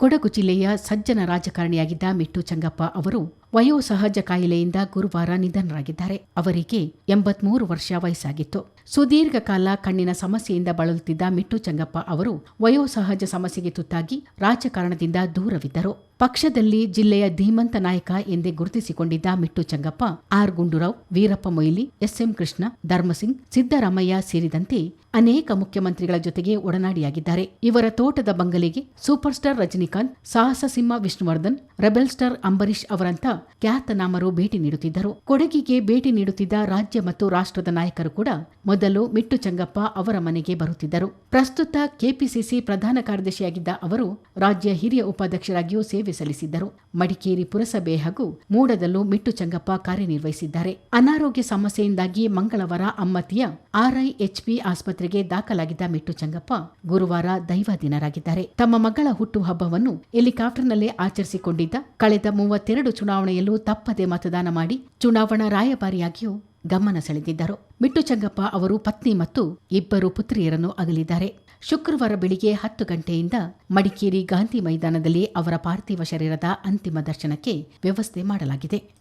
ಕೊಡಗು ಜಿಲ್ಲೆಯ ಸಜ್ಜನ ರಾಜಕಾರಣಿಯಾಗಿದ್ದ ಮಿಟ್ಟು ಚಂಗಪ್ಪ ಅವರು ವಯೋಸಹಜ ಕಾಯಿಲೆಯಿಂದ ಗುರುವಾರ ನಿಧನರಾಗಿದ್ದಾರೆ. ಅವರಿಗೆ ಎಂಬತ್ಮೂರು ವರ್ಷ ವಯಸ್ಸಾಗಿತ್ತು. ಸುದೀರ್ಘ ಕಾಲ ಕಣ್ಣಿನ ಸಮಸ್ಯೆಯಿಂದ ಬಳಲುತ್ತಿದ್ದ ಮಿಟ್ಟು ಚಂಗಪ್ಪ ಅವರು ವಯೋಸಹಜ ಸಮಸ್ಯೆಗೆ ತುತ್ತಾಗಿ ರಾಜಕಾರಣದಿಂದ ದೂರವಿದ್ದರು. ಪಕ್ಷದಲ್ಲಿ ಜಿಲ್ಲೆಯ ಧೀಮಂತ ನಾಯಕ ಎಂದೇ ಗುರುತಿಸಿಕೊಂಡಿದ್ದ Mittu Changappa, R Gundu Rao, Veerappa Moily, S M Krishna, Dharam Singh, Siddaramaiah ಸೇರಿದಂತೆ ಅನೇಕ ಮುಖ್ಯಮಂತ್ರಿಗಳ ಜೊತೆಗೆ ಒಡನಾಡಿಯಾಗಿದ್ದಾರೆ. ಇವರ ತೋಟದ ಬಂಗಲೆಗೆ ಸೂಪರ್ ಸ್ಟಾರ್ ರಜನಿಕಾಂತ್, ಸಾಹಸ ಸಿಂಹ ವಿಷ್ಣುವರ್ಧನ್, ರೆಬೆಲ್ ಸ್ಟಾರ್ ಅಂಬರೀಶ್ ಅವರಂತ ಖ್ಯಾತನಾಮರು ಭೇಟಿ ನೀಡುತ್ತಿದ್ದರು. ಕೊಡಗಿಗೆ ಭೇಟಿ ನೀಡುತ್ತಿದ್ದ ರಾಜ್ಯ ಮತ್ತು ರಾಷ್ಟ್ರದ ನಾಯಕರು ಕೂಡ ಮೊದಲು ಮಿಟ್ಟು ಚಂಗಪ್ಪ ಅವರ ಮನೆಗೆ ಬರುತ್ತಿದ್ದರು. ಪ್ರಸ್ತುತ ಕೆಪಿಸಿಸಿ ಪ್ರಧಾನ ಕಾರ್ಯದರ್ಶಿಯಾಗಿದ್ದ ಅವರು ರಾಜ್ಯ ಹಿರಿಯ ಉಪಾಧ್ಯಕ್ಷರಾಗಿಯೂ ಸೇವೆ ಸಲ್ಲಿಸಿದ್ದರು. ಮಡಿಕೇರಿ ಪುರಸಭೆ ಹಾಗೂ ಮೂಡದಲ್ಲೂ ಮಿಟ್ಟು ಚಂಗಪ್ಪ ಕಾರ್ಯನಿರ್ವಹಿಸಿದ್ದಾರೆ. ಅನಾರೋಗ್ಯ ಸಮಸ್ಯೆಯಿಂದಾಗಿ ಮಂಗಳವಾರ ಅಮ್ಮತಿಯ ಆರ್ಐಎಚ್ಪಿ ಆಸ್ಪತ್ರೆಗೆ ದಾಖಲಾಗಿದ್ದ ಮಿಟ್ಟು ಚಂಗಪ್ಪ ಗುರುವಾರ ದೈವಾಧೀನರಾಗಿದ್ದಾರೆ. ತಮ್ಮ ಮಗಳ ಹುಟ್ಟುಹಬ್ಬವನ್ನು ಹೆಲಿಕಾಪ್ಟರ್ನಲ್ಲೇ ಆಚರಿಸಿಕೊಂಡಿದ್ದ ಕಳೆದ ಮೂವತ್ತೆರಡು ಚುನಾವಣೆಯಲ್ಲೂ ತಪ್ಪದೆ ಮತದಾನ ಮಾಡಿ ಚುನಾವಣಾ ರಾಯಭಾರಿಯಾಗಿಯೂ ಗಮನ ಸೆಳೆದಿದ್ದರು. ಮಿಟ್ಟು ಚಂಗಪ್ಪ ಅವರು ಪತ್ನಿ ಮತ್ತು ಇಬ್ಬರು ಪುತ್ರಿಯರನ್ನು ಅಗಲಿದ್ದಾರೆ. ಶುಕ್ರವಾರ ಬೆಳಿಗ್ಗೆ ಹತ್ತು ಗಂಟೆಯಿಂದ ಮಡಿಕೇರಿ ಗಾಂಧಿ ಮೈದಾನದಲ್ಲಿ ಅವರ ಪಾರ್ಥಿವ ಶರೀರದ ಅಂತಿಮ ದರ್ಶನಕ್ಕೆ ವ್ಯವಸ್ಥೆ ಮಾಡಲಾಗಿದೆ.